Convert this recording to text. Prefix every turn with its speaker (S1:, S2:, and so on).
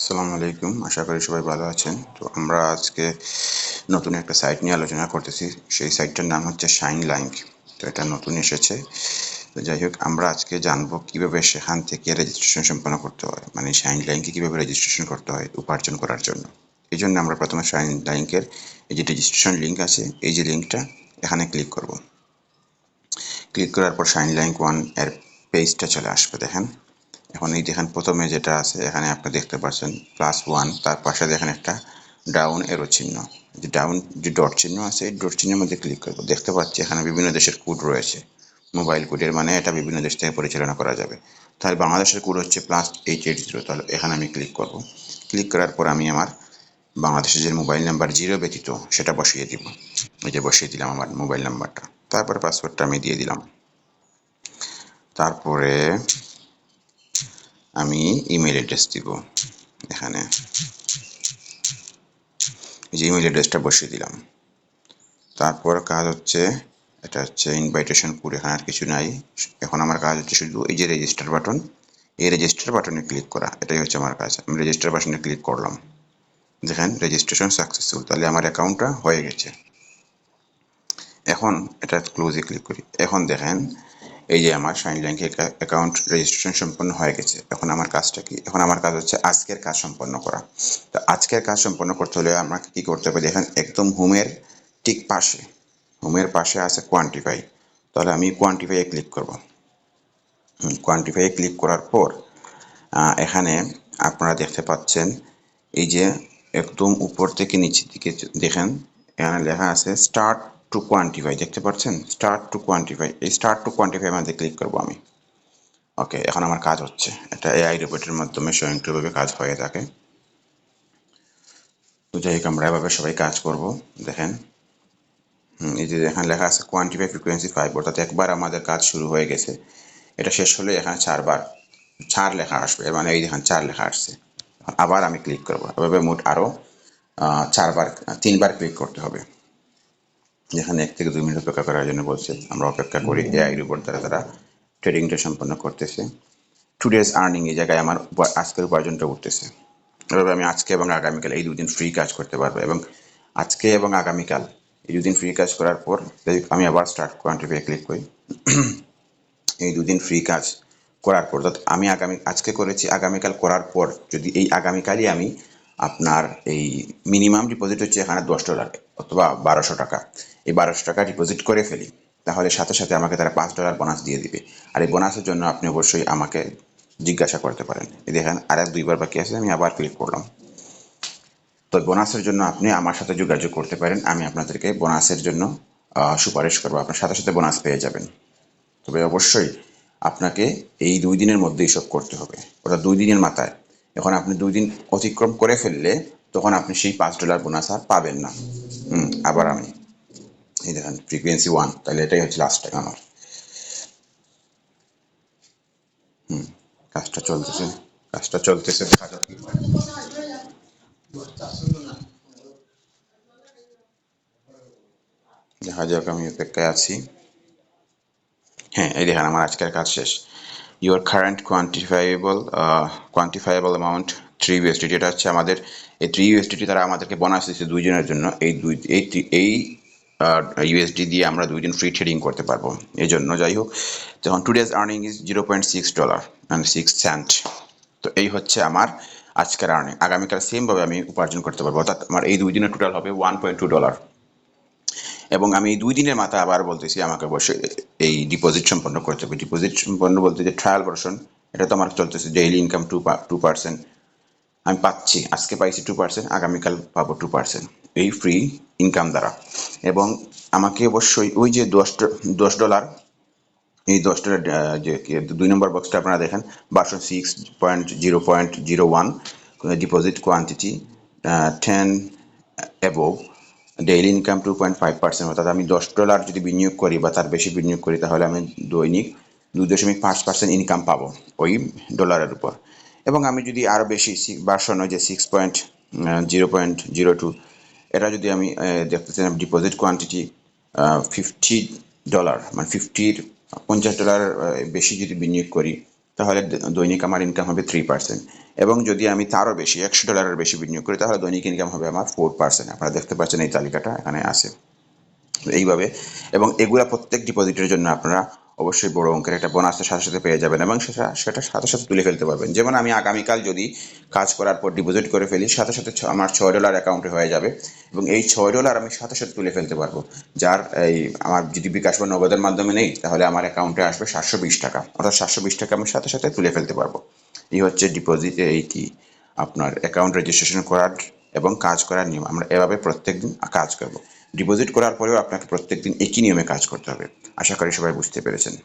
S1: আসসালামু আলাইকুম, আশা করি সবাই ভালো আছেন। তো আমরা আজকে নতুন একটা সাইট নিয়ে আলোচনা করতেছি। সেই সাইটটার নাম হচ্ছে শাইন লাইঙ্ক তো এটা নতুন এসেছে। তো যাই হোক, আমরা আজকে জানব কীভাবে সেখান থেকে রেজিস্ট্রেশন সম্পন্ন করতে হয়। মানে শাইন লাইঙ্কে কীভাবে রেজিস্ট্রেশন করতে হয় উপার্জন করার জন্য। এই জন্য আমরা প্রথমে শাইন লাইঙ্কের এই যে রেজিস্ট্রেশন লিঙ্ক আছে, এই যে লিঙ্কটা এখানে ক্লিক করব। ক্লিক করার পর শাইন লাইঙ্ক ওয়ানের পেজটা চলে আসবে, দেখেন। এখন এই দেখেন প্রথমে যেটা আছে, এখানে আপনি দেখতে পাচ্ছেন প্লাস ওয়ান তার পাশে দেখেন একটা ডাউন এরো চিহ্ন। যে ডাউন যে ডট চিহ্ন আছে, এই ডট চিহ্নের মধ্যে ক্লিক করব। দেখতে পাচ্ছি এখানে বিভিন্ন দেশের কোড রয়েছে। মোবাইল কোডের মানে এটা বিভিন্ন দেশ থেকে পরিচালনা করা যাবে। তাহলে বাংলাদেশের কোড হচ্ছে প্লাস এইট এইট জিরো তাহলে এখানে আমি ক্লিক করব। ক্লিক করার পর আমি আমার বাংলাদেশের যে মোবাইল নাম্বার জিরো ব্যতীত সেটা বসিয়ে দিব। এই যে বসিয়ে দিলাম আমার মোবাইল নাম্বারটা তারপরে পাসওয়ার্ডটা আমি দিয়ে দিলাম। তারপরে আমি ইমেল অ্যাড্রেস দিব এখানে। এই যে ইমেল অ্যাড্রেসটা বসিয়ে দিলাম। তারপর কাজ হচ্ছে, এটা হচ্ছে ইনভাইটেশন কোড এখানে আর কিছু নাই। এখন আমার কাজ হচ্ছে শুধু এই যে রেজিস্টার বাটন এই রেজিস্টার বাটনে ক্লিক করা। এটাই হচ্ছে আমার কাজ। আমি রেজিস্টার বাটনে ক্লিক করলাম। দেখেন রেজিস্ট্রেশন সাকসেসফুল তাহলে আমার অ্যাকাউন্টটা হয়ে গেছে। এখন এটা ক্লোজে ক্লিক করি। এখন দেখেন এই যে আমার শাইন ব্যাংকে অ্যাকাউন্ট রেজিস্ট্রেশন সম্পন্ন হয়ে গেছে, এখন আমার কাজটা কি? এখন আমার কাজ হচ্ছে আজকের কাজ সম্পন্ন করা। তো আজকের কাজ সম্পন্ন করতে হলে আমাকে কি করতে হবে? দেখেন, একদম হোমের ঠিক পাশে হোমের পাশে আছে কোয়ান্টিফাই তাহলে আমি কোয়ান্টিফাইয়ে ক্লিক করব। কোয়ান্টিফাইয়ে ক্লিক করার পর এখানে আপনারা দেখতে পাচ্ছেন, এই যে একদম উপর থেকে নিচের দিকে দেখেন, এখানে লেখা আছে স্টার্ট টু কোয়ান্টিফাই দেখতে পাচ্ছেন? স্টার্ট টু কোয়ান্টিফাই এই স্টার্ট টু কোয়ান্টিফাই মধ্যে ক্লিক করব আমি। ওকে এখন আমার কাজ হচ্ছে। এটা এআই রোবটের মাধ্যমে স্বয়ংক্রিয়ভাবে কাজ হয়ে থাকে। তো যাই হোক, আমরা এভাবে সবাই কাজ করব। দেখেন। এই যে এখানে লেখা আছে কোয়ান্টিফাই ফ্রিকোয়েন্সি ফাইভ অর্থাৎ একবার আমাদের কাজ শুরু হয়ে গেছে। এটা শেষ হলে এখানে চারবার, চার লেখা আসবে। মানে এই দেখেন চার লেখা আসছে। আবার আমি ক্লিক করব। এভাবে মোট আরও চারবার, তিনবার ক্লিক করতে হবে। যেখানে এক থেকে দুই মিনিট অপেক্ষা করার জন্য বলছে। আমরা অপেক্ষা করি এআই উপর দ্বারা তারা ট্রেডিংটা সম্পন্ন করতেছে। টু ডেজ আর্নিং এই জায়গায় আমার আজকের উপার্জনটা উঠতেছে। এভাবে আমি আজকে এবং আগামীকাল এই দুদিন ফ্রি কাজ করতে পারব এবং আজকে এবং আগামীকাল এই দুদিন ফ্রি কাজ করার পর আমি আবার স্টার্ট কোয়ান্টিফাই ক্লিক করি। এই দুদিন ফ্রি কাজ করার পর অর্থাৎ আমি আগামী আজকে করেছি আগামীকাল করার পর যদি এই আগামীকালই আমি আপনার এই মিনিমাম ডিপোজিট হচ্ছে এখানে দশ ডলার অথবা বারোশো টাকা। এই বারোশো টাকা ডিপোজিট করে ফেলি। তাহলে সাথে সাথে আমাকে তারা পাঁচ ডলার বোনাস দিয়ে দিবে। আর এই বোনাসের জন্য আপনি অবশ্যই আমাকে জিজ্ঞাসা করতে পারেন। দেখেন আর এক দুইবার বাকি আছে, আমি আবার ক্লিক করলাম। তো বোনাসের জন্য আপনি আমার সাথে যোগাযোগ করতে পারেন। আমি আপনাদেরকে বোনাসের জন্য সুপারিশ করব। আপনার সাথে সাথে বোনাস পেয়ে যাবেন। তবে অবশ্যই আপনাকে এই দুই দিনের মধ্যেই সব করতে হবে। অর্থাৎ দুই দিনের মাথায়। এখন আপনি দুই দিন অতিক্রম করে ফেললে তখন আপনি সেই পাঁচ ডলার বোনাস আর পাবেন না। হুম, আবার আমি। এই দেখেন ফ্রিকোয়েন্সি ওয়ান তাহলে এটাই হচ্ছে লাস্ট টাইম আমার। কাজটা চলতেছে কাজটা চলতেছে, দেখা যাক। দেখা যাক, আমি অপেক্ষায় আছি। হ্যাঁ এই দেখেন, আমার আজকের কাজ শেষ। Your current quantifiable quantifiable amount three USDT এটা হচ্ছে আমাদের, এই থ্রি ইউএসডিটি তারা আমাদেরকে বোনাস দিচ্ছে দুইজনের জন্য। এই দুই, এই three- এই ইউএসডি দিয়ে আমরা দুই দিন ফ্রি ট্রেডিং করতে পারব। এই জন্য যাই হোক, যখন two days earning is zero point six dollar and six cent তো এই হচ্ছে আমার আজকের আর্নিং আগামীকাল সেমভাবে আমি উপার্জন করতে পারব, অর্থাৎ আমার এই দুই দিনের টোটাল হবে ওয়ান পয়েন্ট টু ডলার এবং আমি দুই দিনের মাথায় আবার বলতেছি, আমাকে অবশ্যই এই ডিপোজিট সম্পন্ন করতে হবে। ডিপোজিট সম্পন্ন বলতে যে ট্রায়াল ভার্সন এটা তো আমার চলতেছে daily income two two percent আমি পাচ্ছি, আজকে পাইছি টু পার্সেন্ট আগামীকাল পাবো টু পার্সেন্ট এই ফ্রি ইনকাম দ্বারা। এবং আমাকে অবশ্যই ওই যে দশ দশ ডলার এই দশ ডলার যে দুই নম্বর বক্সটা আপনারা দেখেন version six point zero point zero one deposit quantity ten above daily income two point five percent অর্থাৎ আমি দশ ডলার যদি বিনিয়োগ করি বা তার বেশি বিনিয়োগ করি, তাহলে আমি দৈনিক দুই দশমিক পাঁচ পার্সেন্ট ইনকাম পাবো ওই ডলারের উপর। এবং আমি যদি আরও বেশি ভার্সন যে six point zero point zero two এটা যদি আমি আহ, দেখতে চাই ডিপোজিট কোয়ান্টিটি ফিফটি ডলার মানে ফিফটির পঞ্চাশ ডলার বেশি যদি বিনিয়োগ করি তাহলে দৈনিক আমার ইনকাম হবে থ্রি পার্সেন্ট এবং যদি আমি তারও বেশি একশো ডলারের বেশি বিনিয়োগ করি তাহলে দৈনিক ইনকাম হবে আমার ফোর পার্সেন্ট আপনারা দেখতে পাচ্ছেন এই তালিকাটা এখানে আছে। এইভাবে এবং এগুলা প্রত্যেক ডিপোজিটের জন্য আপনারা অবশ্যই বড় অঙ্কের একটা বোনাসের সাথে সাথে পেয়ে যাবেন এবং সেটা সেটা সাথে সাথে তুলে ফেলতে পারবেন। যেমন আমি আগামীকাল যদি কাজ করার পর ডিপোজিট করে ফেলি, সাথে সাথে আমার ছয় ডলার অ্যাকাউন্টে হয়ে যাবে এবং এই ছয় ডলার আমি সাথে সাথে তুলে ফেলতে পারব। যার এই, আমার যদি বিকাশ বা নগদের মাধ্যমে নেই, তাহলে আমার অ্যাকাউন্টে আসবে সাতশো বিশ টাকা। অর্থাৎ সাতশো বিশ টাকা আমি সাথে সাথে তুলে ফেলতে পারব। এই হচ্ছে ডিপোজিট এই কি? আপনার অ্যাকাউন্ট রেজিস্ট্রেশন করার এবং কাজ করার নিয়ম। আমরা এভাবে প্রত্যেকদিন কাজ করব। ডিপোজিট করার পরেও আপনাকে প্রত্যেকদিন একই নিয়মে কাজ করতে হবে। আশা করি সবাই বুঝতে পেরেছেন।